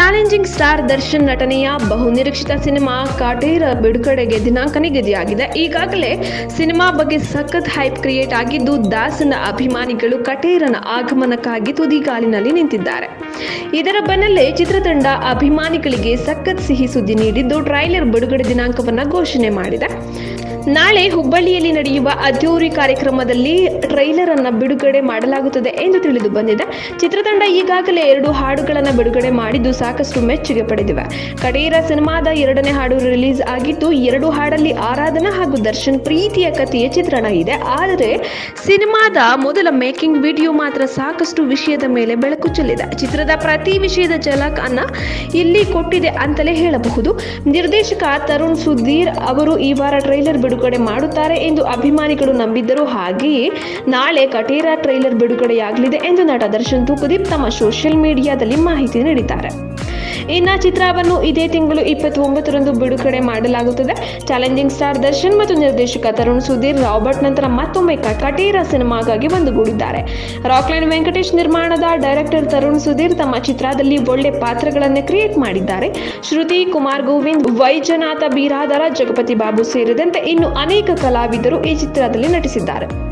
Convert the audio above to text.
Challenging star Darshan ನಟನೆಯ ಬಹುನಿರೀಕ್ಷಿತ cinema Kaatera ಬಿಡುಗಡೆಗೆ ದಿನಾಂಕ ನಿಗದಿಯಾಗಿದೆ ಈಗಾಗಲೇ ಸಿನಿಮಾ ಬಗ್ಗೆ ಸಖತ್ ಹೈಪ್ ಕ್ರಿಯೇಟ್ ಆಗಿದ್ದು, ದಾಸನ ಅಭಿಮಾನಿಗಳು ಕಟೇರನ ಆಗಮನಕ್ಕಾಗಿ ತುದಿಗಾಲಿನಲ್ಲಿ ನಿಂತಿದ್ದಾರೆ. ಇದರ ಬೆನ್ನಲ್ಲೇ ಚಿತ್ರತಂಡ ಅಭಿಮಾನಿಗಳಿಗೆ ಸಖತ್ ಸಿಹಿ ಸುದ್ದಿ ನೀಡಿದ್ದು, ಟ್ರೈಲರ್ ಬಿಡುಗಡೆ ದಿನಾಂಕವನ್ನು ಘೋಷಣೆ ಮಾಡಿದೆ. ನಾಳೆ ಹುಬ್ಬಳ್ಳಿಯಲ್ಲಿ ನಡೆಯುವ ಅದ್ದೂರಿ ಕಾರ್ಯಕ್ರಮದಲ್ಲಿ ಟ್ರೈಲರ್ ಅನ್ನ ಬಿಡುಗಡೆ ಮಾಡಲಾಗುತ್ತದೆ ಎಂದು ತಿಳಿದು ಬಂದಿದೆ. ಚಿತ್ರತಂಡ ಈಗಾಗಲೇ ಎರಡು ಹಾಡುಗಳನ್ನು ಬಿಡುಗಡೆ ಮಾಡಿದ್ದು ಸಾಕಷ್ಟು ಮೆಚ್ಚುಗೆ ಪಡೆದಿವೆ. ಕಡೇರ ಸಿನಿಮಾದ ಎರಡನೇ ಹಾಡು ರಿಲೀಸ್ ಆಗಿದ್ದು, ಎರಡು ಹಾಡಲ್ಲಿ ಆರಾಧನಾ ಹಾಗೂ ದರ್ಶನ್ ಪ್ರೀತಿಯ ಕಥೆಯ ಚಿತ್ರಣ ಇದೆ. ಆದರೆ ಸಿನಿಮಾದ ಮೊದಲ ಮೇಕಿಂಗ್ ವಿಡಿಯೋ ಮಾತ್ರ ಸಾಕಷ್ಟು ವಿಷಯದ ಮೇಲೆ ಬೆಳಕು ಚೆಲ್ಲಿದೆ. ಚಿತ್ರದ ಪ್ರತಿ ವಿಷಯದ ಝಲಕ್ ಅನ್ನ ಇಲ್ಲಿ ಕೊಟ್ಟಿದೆ ಅಂತಲೇ ಹೇಳಬಹುದು. ನಿರ್ದೇಶಕ ತರುಣ್ ಸುಧೀರ್ ಅವರು ಈ ವಾರ ಟ್ರೈಲರ್ ಬಿಡುಗಡೆ ಮಾಡುತ್ತಾರೆ ಎಂದು ಅಭಿಮಾನಿಗಳು ನಂಬಿದ್ದರು. ಹಾಗೆಯೇ ನಾಳೆ ಕಟೇರ ಟ್ರೈಲರ್ ಬಿಡುಗಡೆಯಾಗಲಿದೆ ಎಂದು ನಟ ದರ್ಶನ್ ತೂಕುದೀಪ್ ತಮ್ಮ ಸೋಷಿಯಲ್ ಮೀಡಿಯಾದಲ್ಲಿ ಮಾಹಿತಿ ನೀಡಿದ್ದಾರೆ. ಇನ್ನ ಚಿತ್ರವನ್ನು ಇದೇ ತಿಂಗಳು ಇಪ್ಪತ್ತೊಂಬತ್ತರಂದು ಬಿಡುಗಡೆ ಮಾಡಲಾಗುತ್ತದೆ. ಚಾಲೆಂಜಿಂಗ್ ಸ್ಟಾರ್ ದರ್ಶನ್ ಮತ್ತು ನಿರ್ದೇಶಕ ತರುಣ್ ಸುಧೀರ್, ರಾಬರ್ಟ್ ನಂತರ ಮತ್ತೊಮ್ಮೆ ಕಟೇರ ಸಿನಿಮಾಗಾಗಿ ಒಂದುಗೂಡಿದ್ದಾರೆ ರಾಕ್ಲೈನ್ ವೆಂಕಟೇಶ್ ನಿರ್ಮಾಣದ ಡೈರೆಕ್ಟರ್ ತರುಣ್ ಸುಧೀರ್ ತಮ್ಮ ಚಿತ್ರದಲ್ಲಿ ಒಳ್ಳೆ ಪಾತ್ರಗಳನ್ನು ಕ್ರಿಯೇಟ್ ಮಾಡಿದ್ದಾರೆ. ಶ್ರುತಿ ಕುಮಾರ್ ಗೋವಿಂದ್, ವೈಜನಾಥ ಬೀರಾದರ, ಜಗಪತಿ ಬಾಬು ಸೇರಿದಂತೆ ಇನ್ನು ಅನೇಕ ಕಲಾವಿದರು ಈ ಚಿತ್ರದಲ್ಲಿ ನಟಿಸಿದ್ದಾರೆ.